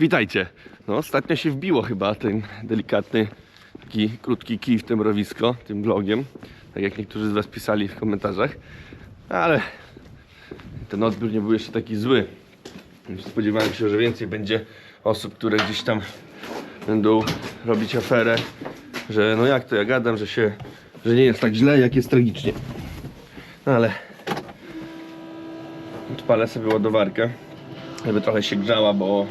Witajcie. No, ostatnio się wbiło chyba ten delikatny, taki krótki kij w tym rowisko, tym vlogiem. Tak jak niektórzy z Was pisali w komentarzach. Ale ten odbiór nie był jeszcze taki zły. Spodziewałem się, że więcej będzie osób, które gdzieś tam będą robić aferę, że no jak to ja gadam, że się, że nie jest tak źle, jak jest tragicznie. No ale odpalę sobie ładowarkę, żeby trochę się grzała, bo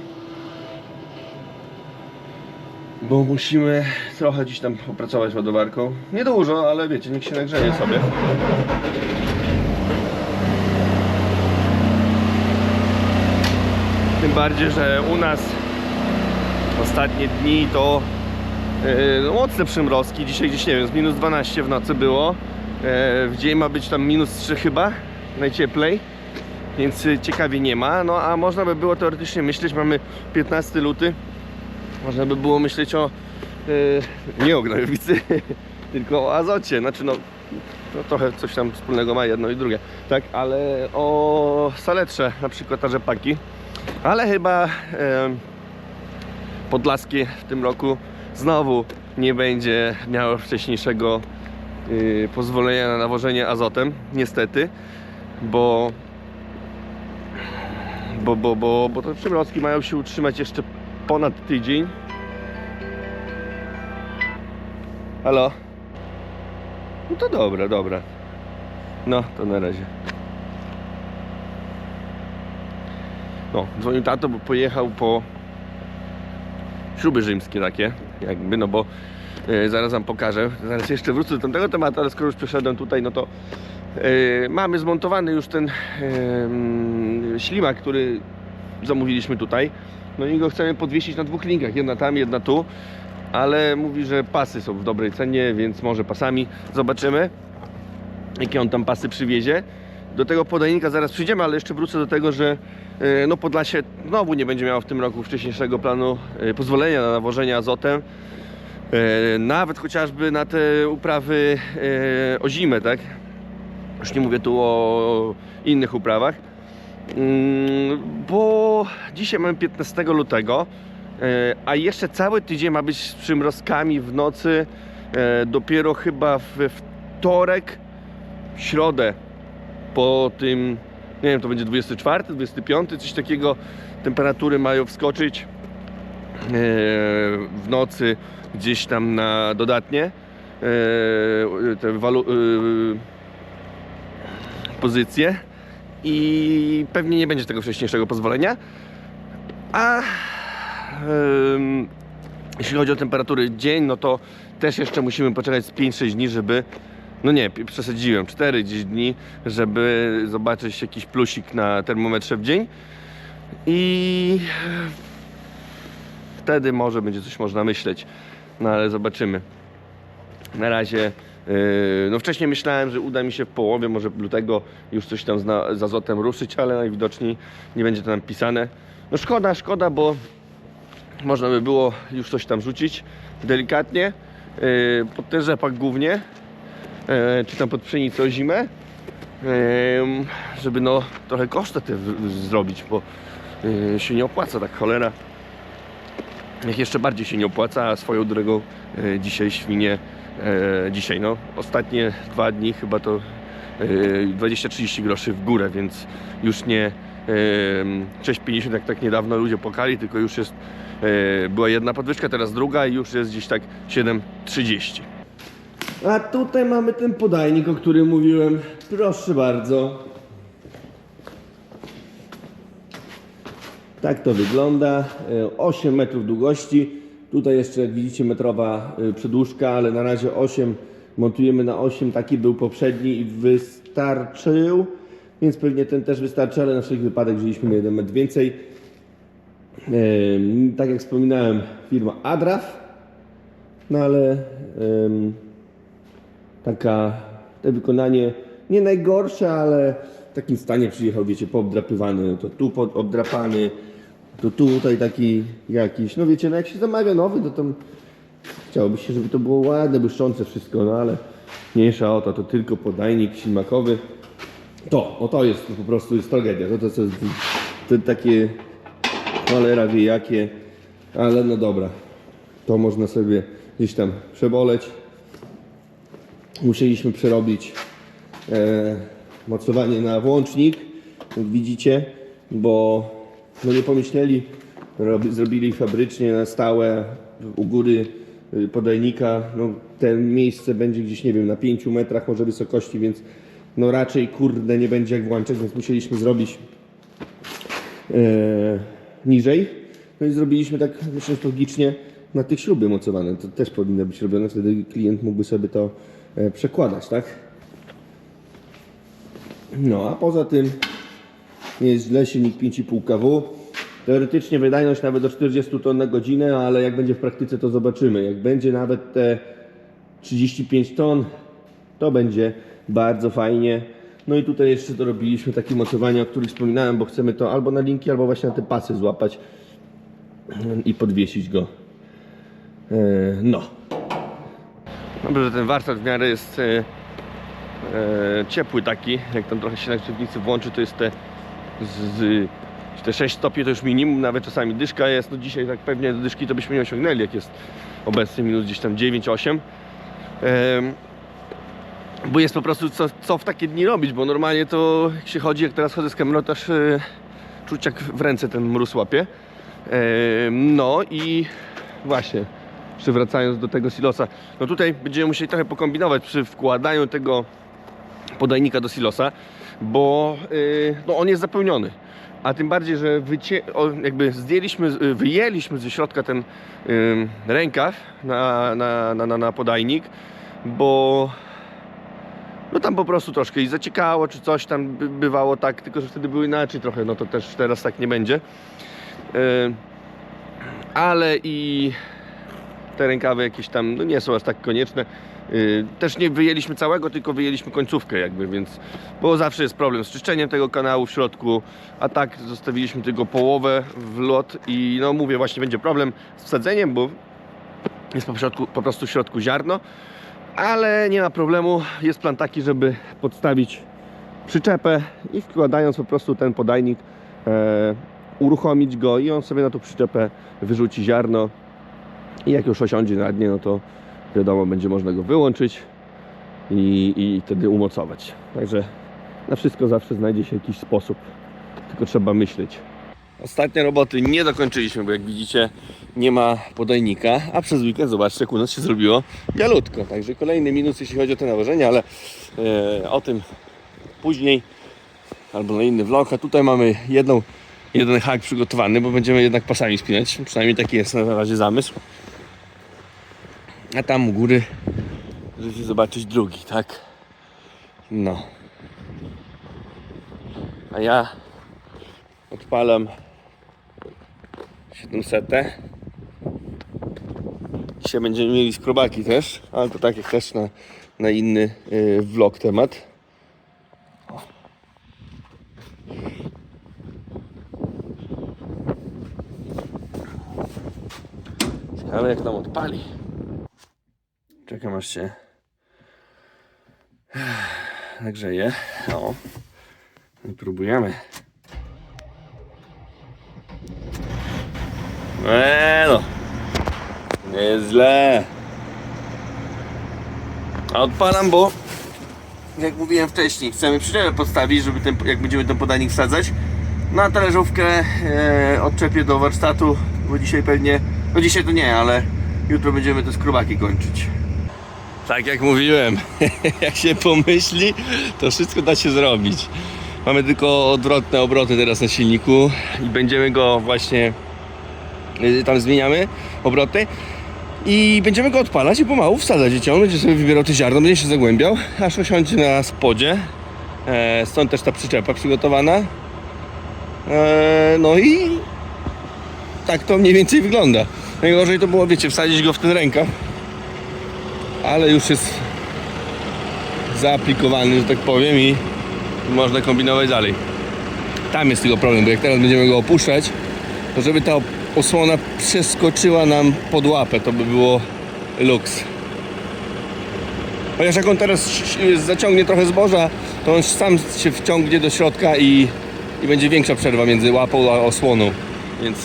bo musimy trochę gdzieś tam opracować ładowarką. Nie dużo, ale wiecie, niech się nagrzeje sobie. Tym bardziej, że u nas ostatnie dni to no, mocne przymrozki. Dzisiaj gdzieś nie wiem, z minus 12 w nocy było. E, w dzień ma być tam minus 3 chyba, najcieplej. Więc ciekawie nie ma. No a można by było teoretycznie myśleć, mamy 15 luty. Można by było myśleć o e, nie o gnojowicy, tylko o azocie. Znaczy no, no trochę coś tam wspólnego ma jedno i drugie. Tak, ale o saletrze na przykład, a rzepaki. Ale chyba e, Podlaskie w tym roku znowu nie będzie miało wcześniejszego y, pozwolenia na nawożenie azotem, niestety, bo bo, bo, bo, bo te przymrozki mają się utrzymać jeszcze ponad tydzień. Halo? No to dobra, dobra. No, to na razie. No, dzwonił tato, bo pojechał po śruby rzymskie takie, jakby, no bo e, zaraz wam pokażę. Zaraz jeszcze wrócę do tamtego tematu, ale skoro już przeszedłem tutaj, no to e, mamy zmontowany już ten mm, ślimak, który zamówiliśmy tutaj. No i go chcemy podwiesić na dwóch linkach, jedna tam, jedna tu. Ale mówi, że pasy są w dobrej cenie, więc może pasami. Zobaczymy, jakie on tam pasy przywiezie. Do tego podajnika zaraz przyjdziemy, ale jeszcze wrócę do tego, że e, no Podlasie znowu nie będzie miało w tym roku wcześniejszego planu e, pozwolenia na nawożenie azotem. E, Nawet chociażby na te uprawy o zimę, tak? Już nie mówię tu o innych uprawach. Mm, Bo dzisiaj mamy 15 lutego, e, a jeszcze cały tydzień ma być z przymrozkami w nocy. e, Dopiero chyba we wtorek, środę po tym, nie wiem, to będzie 24, 25, coś takiego, temperatury mają wskoczyć e, w nocy gdzieś tam na dodatnie te walu, pozycje i pewnie nie będzie tego wcześniejszego pozwolenia. A em, jeśli chodzi o temperatury dzień, no to też jeszcze musimy poczekać z 5-6 dni, żeby no nie, przesadziłem, 4 gdzieś dni, żeby zobaczyć jakiś plusik na termometrze w dzień. I wtedy może będzie coś można myśleć. No ale zobaczymy. Na razie, no wcześniej myślałem, że uda mi się w połowie, może lutego już coś tam z, na, z azotem ruszyć, ale najwidoczniej nie będzie to napisane. No szkoda, szkoda, bo można by było już coś tam rzucić delikatnie, yy, pod ten rzepak głównie, yy, czy tam pod pszenicę zimę, yy, żeby no trochę koszty te zrobić, bo yy, się nie opłaca tak cholera. Niech jeszcze bardziej się nie opłaca, a swoją drogą dzisiaj świnie, dzisiaj no, ostatnie dwa dni chyba to e, 20-30 groszy w górę, więc już nie e, 6,50 jak tak niedawno ludzie pokali, tylko już jest, e, była jedna podwyżka, teraz druga i już jest gdzieś tak 7,30. A tutaj mamy ten podajnik, o którym mówiłem. Proszę bardzo. Tak to wygląda. E, 8 metrów długości. Tutaj jeszcze, jak widzicie, metrowa e, przedłużka, ale na razie 8 montujemy na 8. Taki był poprzedni i wystarczył. Więc pewnie ten też wystarczy, ale na wszelki wypadek wzięliśmy 1 metr więcej. Tak jak wspominałem, firma Adraf. No ale taka te wykonanie nie najgorsze, ale w takim stanie przyjechał, wiecie, poobdrapywany, to tu obdrapany, to tutaj taki jakiś, no wiecie, no jak się zamawia nowy, to tam chciałoby się, żeby to było ładne, błyszczące wszystko, no ale mniejsza o to, to tylko podajnik ślimakowy. To, o to jest, to po prostu jest tragedia, to, to, to, to, to takie cholera wie jakie, ale no dobra, to można sobie gdzieś tam przeboleć. Musieliśmy przerobić e, mocowanie na włącznik, widzicie, bo no nie pomyśleli, robi, zrobili fabrycznie na stałe u góry y, podajnika, no te miejsce będzie gdzieś, nie wiem, na 5 metrach może wysokości, więc no raczej kurde nie będzie jak włączać, więc musieliśmy zrobić e, niżej. No i zrobiliśmy tak, myślę, logicznie na tych śruby mocowane. To też powinno być robione, wtedy klient mógłby sobie to e, przekładać, tak? No, a poza tym nie jest źle, silnik 5,5 kW. Teoretycznie wydajność nawet do 40 ton na godzinę, ale jak będzie w praktyce to zobaczymy. Jak będzie nawet te 35 ton, to będzie bardzo fajnie. No i tutaj jeszcze dorobiliśmy takie mocowanie, o których wspominałem, bo chcemy to albo na linki, albo właśnie na te pasy złapać i podwiesić go. E, No. Dobrze, że ten warsztat w miarę jest e, e, ciepły taki. Jak tam trochę się na grzewnicy włączy, to jest te z, te 6 stopni to już minimum, nawet czasami dyszka jest. No dzisiaj tak pewnie do dyszki to byśmy nie osiągnęli, jak jest obecnie minus gdzieś tam 9-8. Em, bo jest po prostu co, co w takie dni robić, bo normalnie to jak się chodzi, jak teraz chodzę z kamerą, to aż e, czuć jak w ręce ten mróz łapie. Em, no i właśnie, jeszcze wracając do tego silosa, no tutaj będziemy musieli trochę pokombinować przy wkładaniu tego podajnika do silosa, bo y, no on jest zapełniony. A tym bardziej, że wycie, jakby zdjęliśmy, y, wyjęliśmy ze środka ten y, rękaw na, na, na, na, podajnik, bo no tam po prostu troszkę i zaciekało, czy coś tam by, bywało tak, tylko że wtedy było inaczej trochę, no to też teraz tak nie będzie. Y, ale i te rękawy jakieś tam no nie są aż tak konieczne. Yy, Też nie wyjęliśmy całego, tylko wyjęliśmy końcówkę jakby, więc bo zawsze jest problem z czyszczeniem tego kanału w środku, a tak zostawiliśmy tylko połowę w lot i no mówię właśnie będzie problem z wsadzeniem, bo jest po, środku, po prostu w środku ziarno, ale nie ma problemu, jest plan taki, żeby podstawić przyczepę i wkładając po prostu ten podajnik e, uruchomić go i on sobie na tą przyczepę wyrzuci ziarno. I jak już osiądzie na dnie, no to wiadomo, będzie można go wyłączyć i, i wtedy umocować. Także na wszystko zawsze znajdzie się jakiś sposób, tylko trzeba myśleć. Ostatnie roboty nie dokończyliśmy, bo jak widzicie nie ma podajnika, a przez weekend zobaczcie jak u nas się zrobiło bialutko. Także kolejny minus jeśli chodzi o te nawożenia, ale e, o tym później albo na inny vlog. A tutaj mamy jedną, jeden hak przygotowany, bo będziemy jednak pasami spinać. Przynajmniej taki jest na razie zamysł. A tam u góry możecie zobaczyć drugi, tak? No. A ja odpalam 700. Dzisiaj będziemy mieli skrobaki też, ale to tak jak też na, na inny y, vlog temat. Ale jak nam odpali. Czekam aż się nagrzeje. O. Próbujemy. Eee no. Nie jest źle. A odpalam, bo jak mówiłem wcześniej, chcemy przyczepę podstawić, żeby ten, jak będziemy ten podajnik wsadzać, na talerzówkę e, odczepię do warsztatu, bo dzisiaj pewnie, no dzisiaj to nie, ale jutro będziemy te skrobaki kończyć. Tak jak mówiłem, jak się pomyśli, to wszystko da się zrobić. Mamy tylko odwrotne obroty teraz na silniku i będziemy go właśnie y, tam zmieniamy obroty i będziemy go odpalać i pomału wsadzać i ciągnąć, sobie wybierał te ziarno, będzie się zagłębiał, aż osiądzie na spodzie. E, stąd też ta przyczepa przygotowana. E, no i tak to mniej więcej wygląda. Najgorzej to było, wiecie, wsadzić go w ten rękaw, ale już jest zaaplikowany, że tak powiem i można kombinować dalej. Tam jest tylko problem, bo jak teraz będziemy go opuszczać, to żeby ta osłona przeskoczyła nam pod łapę, to by było luks. Chociaż jak on teraz zaciągnie trochę zboża, to on sam się wciągnie do środka i, i będzie większa przerwa między łapą a osłoną. Więc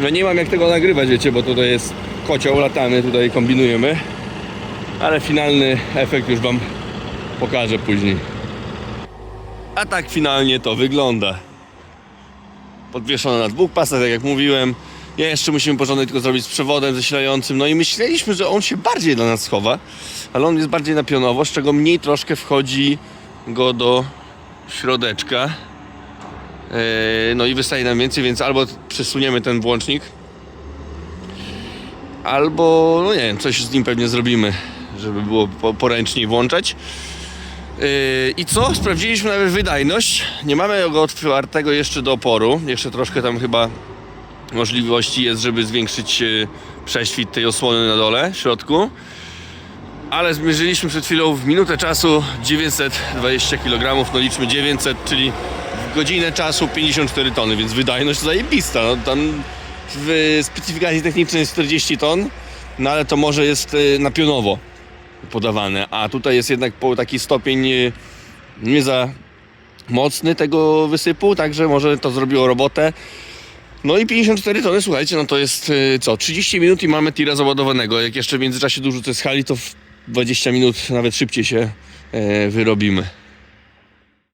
No nie mam jak tego nagrywać, wiecie, bo tutaj jest kocioł, latamy, tutaj kombinujemy. Ale finalny efekt już wam pokażę później. A tak finalnie to wygląda. Podwieszone na dwóch pasach, tak jak mówiłem. Jeszcze musimy porządek tylko zrobić z przewodem zasilającym. No i myśleliśmy, że on się bardziej dla nas schowa, ale on jest bardziej na pionowo, z czego mniej troszkę wchodzi go do środeczka. Eee, No i wystaje nam więcej, więc albo przesuniemy ten włącznik, albo, no nie wiem, coś z nim pewnie zrobimy, żeby było po- poręczniej włączać. Yy, I co? Sprawdziliśmy nawet wydajność. Nie mamy go otwartego jeszcze do oporu. Jeszcze troszkę tam chyba możliwości jest, żeby zwiększyć yy, prześwit tej osłony na dole, w środku. Ale zmierzyliśmy przed chwilą w minutę czasu 920 kg, no liczmy 900, czyli w godzinę czasu 54 tony, więc wydajność zajebista. No, tam w specyfikacji technicznej jest 40 ton, no ale to może jest yy, na pionowo podawane, a tutaj jest jednak taki stopień y, nie za mocny tego wysypu, także może to zrobiło robotę. No i 54 tony, słuchajcie, no to jest y, co, 30 minut i mamy tira załadowanego. Jak jeszcze w międzyczasie dorzucę z hali, to w 20 minut nawet szybciej się e, wyrobimy.